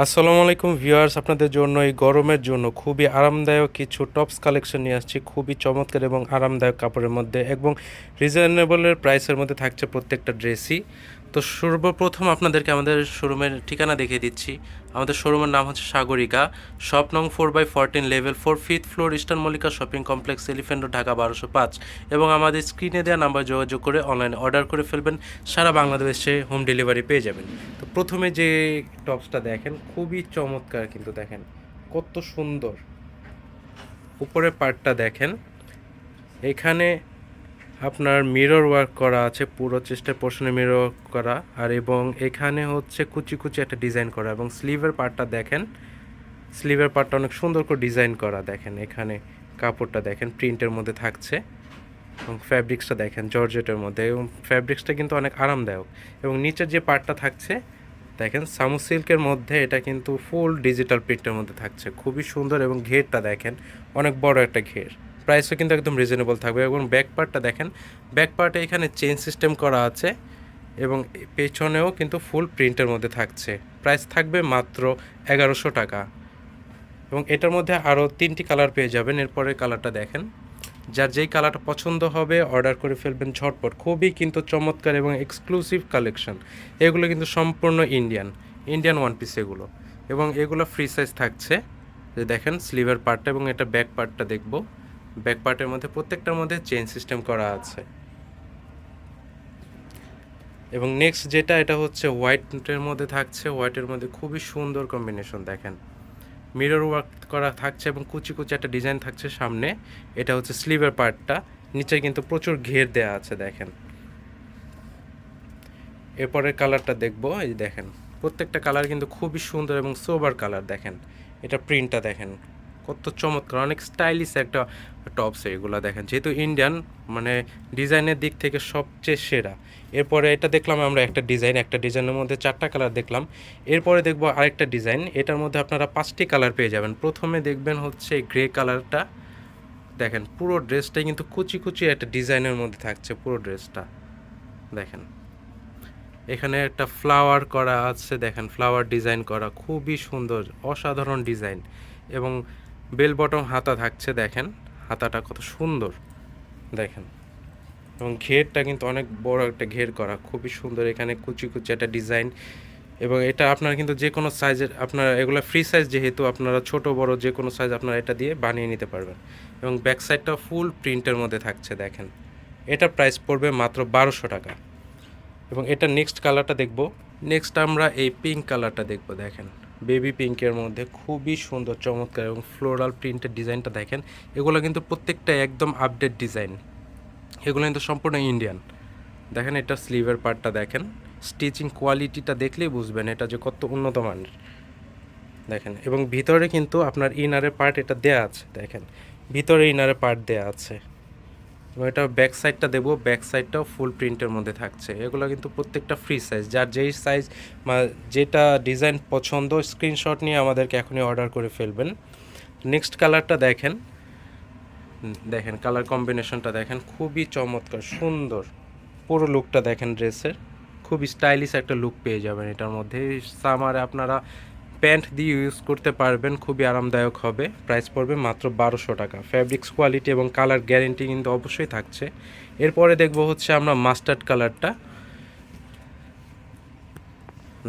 আসসালামু আলাইকুম ভিউয়ার্স, আপনাদের জন্য এই গরমের জন্য খুবই আরামদায়ক কিছু টপস কালেকশন নিয়ে আসছি। খুবই চমৎকার এবং আরামদায়ক কাপড়ের মধ্যে এবং রিজনেবলের প্রাইসের মধ্যে থাকছে প্রত্যেকটা ড্রেসই তো সর্বপ্রথম আপনাদেরকে আমাদের শোরুমের ঠিকানা দেখিয়ে দিচ্ছি। আমাদের শোরুমের নাম হচ্ছে সাগরিকা শপ নং four by fourteen level four fifth floor Eastern Mallika Shopping Complex Elephant Road, Dhaka বারোশো পাঁচ। এবং আমাদের স্ক্রিনে দেওয়া নাম্বার যোগাযোগ করে অনলাইনে অর্ডার করে ফেলবেন সারা বাংলাদেশে হোম ডেলিভারি পেয়ে যাবেন। তো প্রথমে যে টপসটা দেখেন খুবই চমৎকার কিন্তু দেখেন কত সুন্দর। উপরের পার্টটা দেখেন এখানে আপনার মিরর ওয়ার্ক করা আছে, পুরো চেস্টের পোর্শনে মিরর ওয়ার্ক করা, আর এবং এখানে হচ্ছে কুচি কুচি একটা ডিজাইন করা এবং স্লিভের পার্টটা দেখেন স্লিভের পার্টটা অনেক সুন্দর করে ডিজাইন করা দেখেন, এখানে কাপড়টা দেখেন প্রিন্টের মধ্যে থাকছে এবং ফ্যাব্রিক্সটা দেখেন, জর্জেটের মধ্যে এবং ফ্যাব্রিক্সটা কিন্তু অনেক আরামদায়ক এবং নিচের যে পার্টটা থাকছে, দেখেন সামু সিল্কের মধ্যে এটা কিন্তু ফুল ডিজিটাল প্রিন্টের মধ্যে থাকছে, খুবই সুন্দর এবং ঘেরটা দেখেন, অনেক বড় একটা ঘের। প্রাইসও কিন্তু একদম রিজনেবল থাকবে। এবং ব্যাক পার্টটা দেখেন ব্যাক পার্টে এখানে চেন সিস্টেম করা আছে এবং পেছনেও কিন্তু ফুল প্রিন্টের মধ্যে থাকছে। প্রাইস থাকবে মাত্র এগারোশো টাকা। এবং এটার মধ্যে আরও তিনটি কালার পেয়ে যাবেন। এরপরে কালারটা দেখেন, যার যেই কালারটা পছন্দ হবে অর্ডার করে ফেলবেন ঝটপট। খুবই কিন্তু চমৎকার এবং এক্সক্লুসিভ কালেকশন এগুলো কিন্তু সম্পূর্ণ ইন্ডিয়ান ইন্ডিয়ান ওয়ান পিস এগুলো। এবং এগুলো ফ্রি সাইজ থাকছে। যে দেখেন স্লিভের পার্টটা এবং এটা ব্যাক পার্টটা দেখব। ব্যাক পার্টের মধ্যে প্রত্যেকটার মধ্যে চেন সিস্টেম করা আছে। এবং নেক্সট যেটা, এটা হচ্ছে হোয়াইটের মধ্যে থাকছে। হোয়াইটের মধ্যে খুবই সুন্দর কম্বিনেশন দেখেন। মিরর ওয়ার্ক করা থাকছে এবং কুচি কুচি একটা ডিজাইন থাকছে সামনে। এটা হচ্ছে স্লিভের পার্টটা নিচে কিন্তু প্রচুর ঘের দেওয়া আছে দেখেন। এরপরের কালারটা দেখব, এই দেখেন। প্রত্যেকটা কালার কিন্তু খুবই সুন্দর এবং সোবার কালার দেখেন। এটা প্রিন্টটা দেখেন। কত চমৎকার, অনেক স্টাইলিশ একটা টপস এগুলো দেখেন। যেহেতু ইন্ডিয়ান মানে ডিজাইনের দিক থেকে সবচেয়ে সেরা। এরপরে এটা দেখলাম আমরা একটা ডিজাইন একটা ডিজাইনের মধ্যে চারটা কালার দেখলাম। এরপরে দেখব আরেকটা ডিজাইন এটার মধ্যে আপনারা পাঁচটি কালার পেয়ে যাবেন। প্রথমে দেখবেন হচ্ছে গ্রে কালারটা দেখেন, পুরো ড্রেসটাই কিন্তু কুচি কুচি একটা ডিজাইনের মধ্যে থাকছে পুরো ড্রেসটা দেখেন, এখানে একটা ফ্লাওয়ার করা আছে। দেখেন ফ্লাওয়ার ডিজাইন করা খুবই সুন্দর, অসাধারণ ডিজাইন এবং বেল বটম হাতা থাকছে দেখেন। হাতাটা কত সুন্দর, দেখেন। এবং ঘেরটা কিন্তু অনেক বড় একটা ঘের করা, খুবই সুন্দর। এখানে কুচি কুচি একটা ডিজাইন। এবং এটা আপনারা কিন্তু যে কোনো সাইজের, আপনারা এগুলো ফ্রি সাইজ যেহেতু, আপনারা ছোট, বড় যে কোনো সাইজ আপনারা এটা দিয়ে বানিয়ে নিতে পারবেন। এবং ব্যাক সাইডটা ফুল প্রিন্টের মধ্যে থাকছে, দেখেন। এটা প্রাইস পড়বে মাত্র বারোশো টাকা। এবং এটা নেক্সট কালারটা দেখব। নেক্সট আমরা এই পিঙ্ক কালারটা দেখব, দেখেন। বেবি পিঙ্কের মধ্যে খুবই সুন্দর, চমৎকার এবং ফ্লোরাল প্রিন্টের ডিজাইনটা দেখেন। এগুলো কিন্তু প্রত্যেকটা একদম আপডেট ডিজাইন এগুলো কিন্তু সম্পূর্ণ ইন্ডিয়ান দেখেন এটা স্লিভের পার্টটা দেখেন। স্টিচিং কোয়ালিটিটা দেখলেই বুঝবেন এটা যে কত উন্নত মানের। দেখেন, এবং ভিতরে কিন্তু আপনার ইনারের পার্ট এটা দেয়া আছে, দেখেন। ভিতরে ইনারের পার্ট দেয়া আছে। এবং এটা ব্যাক সাইডটা দেবো। ব্যাক সাইডটাও ফুল প্রিন্টের মধ্যে থাকছে। এগুলো কিন্তু প্রত্যেকটা ফ্রি সাইজ যার যেই সাইজ যেটা ডিজাইন পছন্দ স্ক্রিনশট নিয়ে আমাদেরকে এখনই অর্ডার করে ফেলবেন। নেক্সট কালারটা দেখেন। দেখেন কালার কম্বিনেশনটা দেখেন। খুবই চমৎকার, সুন্দর। পুরো লুকটা দেখেন ড্রেসের খুবই স্টাইলিশ একটা লুক পেয়ে যাবেন এটার মধ্যে। সামারে আপনারা প্যান্ট দিয়ে ইউজ করতে পারবেন, খুবই আরামদায়ক হবে। প্রাইস পড়বে মাত্র বারোশো টাকা। ফ্যাব্রিক্স কোয়ালিটি এবং কালার গ্যারেন্টি কিন্তু অবশ্যই থাকছে। এরপরে দেখব হচ্ছে আমরা মাস্টার্ড কালারটা।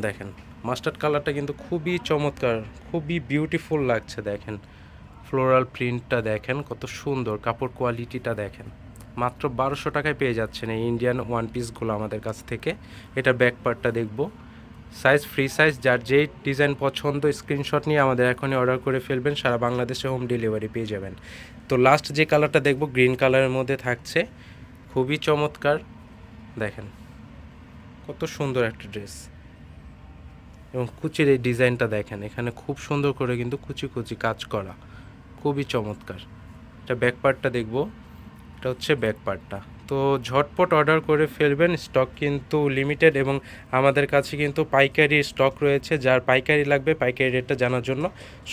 দেখেন, মাস্টার্ড কালারটা কিন্তু খুবই চমৎকার, খুবই বিউটিফুল লাগছে, দেখেন। ফ্লোরাল প্রিন্টটা দেখেন, কত সুন্দর কাপড় কোয়ালিটিটা দেখেন। মাত্র বারোশো টাকায় পেয়ে যাচ্ছেন এই ইন্ডিয়ান ওয়ান পিসগুলো আমাদের কাছ থেকে। এটা ব্যাক পার্টটা দেখব। সাইজ, ফ্রি সাইজ, যার যেই ডিজাইন পছন্দ, স্ক্রিনশট নিয়ে আমাদের এখনই অর্ডার করে ফেলবেন, সারা বাংলাদেশে হোম ডেলিভারি পেয়ে যাবেন। তো লাস্ট যে কালারটা দেখব গ্রিন কালারের মধ্যে থাকছে, খুবই চমৎকার, দেখেন, কত সুন্দর একটা ড্রেস এবং কুচির এই ডিজাইনটা দেখেন, এখানে খুব সুন্দর করে কিন্তু কুচি কুচি কাজ করা, খুবই চমৎকার। এটা ব্যাক পার্টটা দেখব, এটা হচ্ছে ব্যাক পার্টটা তো ঝটপট অর্ডার করে ফেলবেন। স্টক কিন্তু লিমিটেড এবং আমাদের কাছে কিন্তু পাইকারি স্টক রয়েছে। যার পাইকারি লাগবে, পাইকারি রেটটা জানার জন্য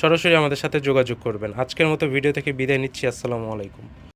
সরাসরি আমাদের সাথে যোগাযোগ করবেন। আজকের মতো ভিডিও থেকে বিদায় নিচ্ছি। আসসালামু আলাইকুম।